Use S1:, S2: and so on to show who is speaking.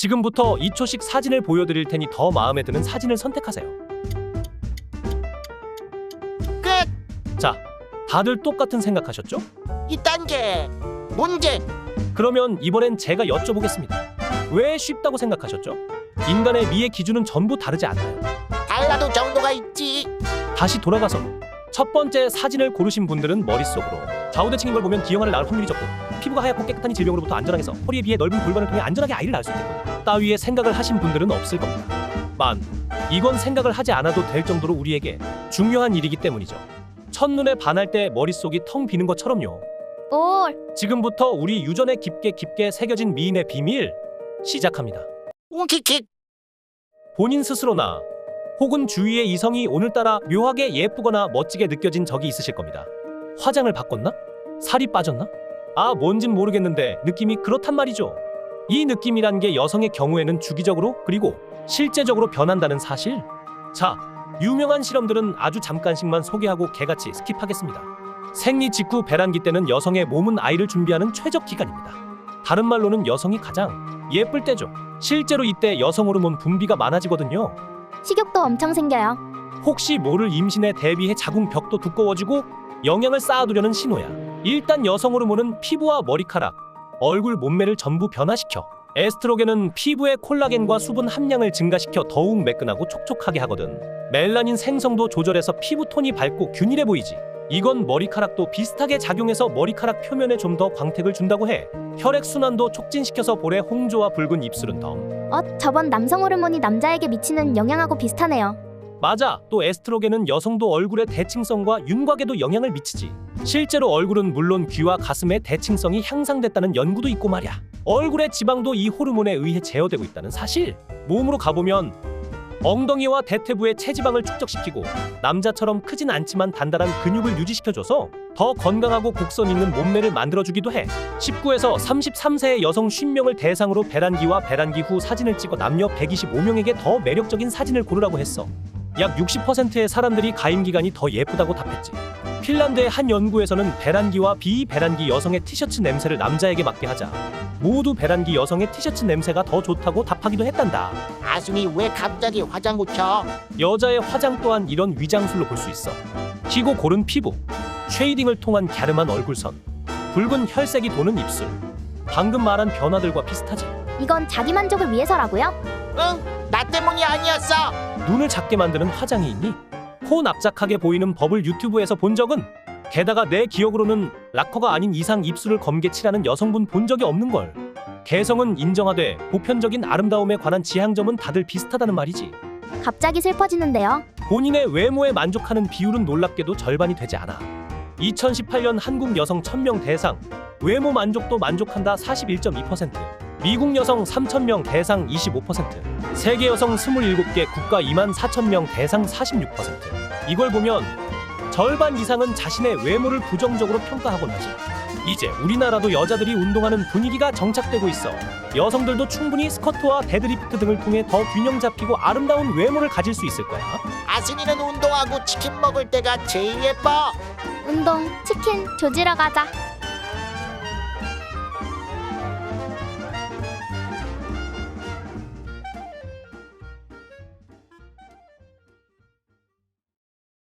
S1: 지금부터 2초씩 사진을 보여드릴 테니 더 마음에 드는 사진을 선택하세요.
S2: 끝!
S1: 자, 다들 똑같은 생각하셨죠?
S2: 2단계 문제
S1: 그러면 이번엔 제가 여쭤보겠습니다. 왜 쉽다고 생각하셨죠? 인간의 미의 기준은 전부 다르지 않나요?
S2: 달라도 정도가 있지
S1: 다시 돌아가서 첫 번째 사진을 고르신 분들은 머릿속으로 좌우대칭인 걸 보면 기형아를 낳을 확률이 적고 피부가 하얗고 깨끗하니 질병으로부터 안전하게 해서 허리에 비해 넓은 골반을 통해 안전하게 아이를 낳을 수 있겠군 따위의 생각을 하신 분들은 없을 겁니다 만 이건 생각을 하지 않아도 될 정도로 우리에게 중요한 일이기 때문이죠 첫눈에 반할 때 머릿속이 텅 비는 것처럼요
S3: 올.
S1: 지금부터 우리 유전에 깊게 깊게 새겨진 미인의 비밀 시작합니다
S2: 웅킥킥
S1: 본인 스스로나 혹은 주위의 이성이 오늘따라 묘하게 예쁘거나 멋지게 느껴진 적이 있으실 겁니다. 화장을 바꿨나? 살이 빠졌나? 아, 뭔진 모르겠는데 느낌이 그렇단 말이죠. 이 느낌이란 게 여성의 경우에는 주기적으로 그리고 실제적으로 변한다는 사실. 자, 유명한 실험들은 아주 잠깐씩만 소개하고 개같이 스킵하겠습니다. 생리 직후 배란기 때는 여성의 몸은 아이를 준비하는 최적 기간입니다. 다른 말로는 여성이 가장 예쁠 때죠. 실제로 이때 여성 호르몬 분비가 많아지거든요.
S3: 식욕도 엄청 생겨요.
S1: 혹시 모를 임신에 대비해 자궁벽도 두꺼워지고 영양을 쌓아두려는 신호야. 일단 여성 호르몬은 피부와 머리카락, 얼굴 몸매를 전부 변화시켜. 에스트로겐은 피부의 콜라겐과 수분 함량을 증가시켜 더욱 매끈하고 촉촉하게 하거든. 멜라닌 생성도 조절해서 피부 톤이 밝고 균일해 보이지. 이건 머리카락도 비슷하게 작용해서 머리카락 표면에 좀 더 광택을 준다고 해. 혈액 순환도 촉진시켜서 볼의 홍조와 붉은 입술은 덩.
S3: 어, 저번 남성 호르몬이 남자에게 미치는 영향하고 비슷하네요.
S1: 맞아. 또 에스트로겐은 여성도 얼굴의 대칭성과 윤곽에도 영향을 미치지. 실제로 얼굴은 물론 귀와 가슴의 대칭성이 향상됐다는 연구도 있고 말이야. 얼굴의 지방도 이 호르몬에 의해 제어되고 있다는 사실. 몸으로 가보면 엉덩이와 대퇴부의 체지방을 축적시키고 남자처럼 크진 않지만 단단한 근육을 유지시켜줘서 더 건강하고 곡선 있는 몸매를 만들어주기도 해. 19에서 33세의 여성 50명을 대상으로 배란기와 배란기 후 사진을 찍어 남녀 125명에게 더 매력적인 사진을 고르라고 했어. 약 60%의 사람들이 가임 기간이 더 예쁘다고 답했지. 핀란드의 한 연구에서는 배란기와 비배란기 여성의 티셔츠 냄새를 남자에게 맡게 하자 모두 배란기 여성의 티셔츠 냄새가 더 좋다고 답하기도 했단다.
S2: 아순이 왜 갑자기 화장 고쳐
S1: 여자의 화장 또한 이런 위장술로 볼 수 있어. 희고 고른 피부, 쉐이딩을 통한 갸름한 얼굴선, 붉은 혈색이 도는 입술. 방금 말한 변화들과 비슷하지.
S3: 이건 자기 만족을 위해서라고요?
S2: 응 나 때문이 아니었어
S1: 눈을 작게 만드는 화장이 있니? 코 납작하게 보이는 법을 유튜브에서 본 적은? 게다가 내 기억으로는 락커가 아닌 이상 입술을 검게 칠하는 여성분 본 적이 없는 걸. 개성은 인정하되 보편적인 아름다움에 관한 지향점은 다들 비슷하다는 말이지.
S3: 갑자기 슬퍼지는데요.
S1: 본인의 외모에 만족하는 비율은 놀랍게도 절반이 되지 않아. 2018년 한국 여성 1000명 대상 외모 만족도 만족한다 41.2%, 미국 여성 3000명 대상 25%, 세계 여성 27개 국가 2만 4000명 대상 46%. 이걸 보면 절반 이상은 자신의 외모를 부정적으로 평가하곤 하지. 이제 우리나라도 여자들이 운동하는 분위기가 정착되고 있어. 여성들도 충분히 스커트와 데드리프트 등을 통해 더 균형 잡히고 아름다운 외모를 가질 수 있을 거야.
S2: 아순이는 운동하고 치킨 먹을 때가 제일 예뻐
S3: 운동, 치킨, 조지러 가자.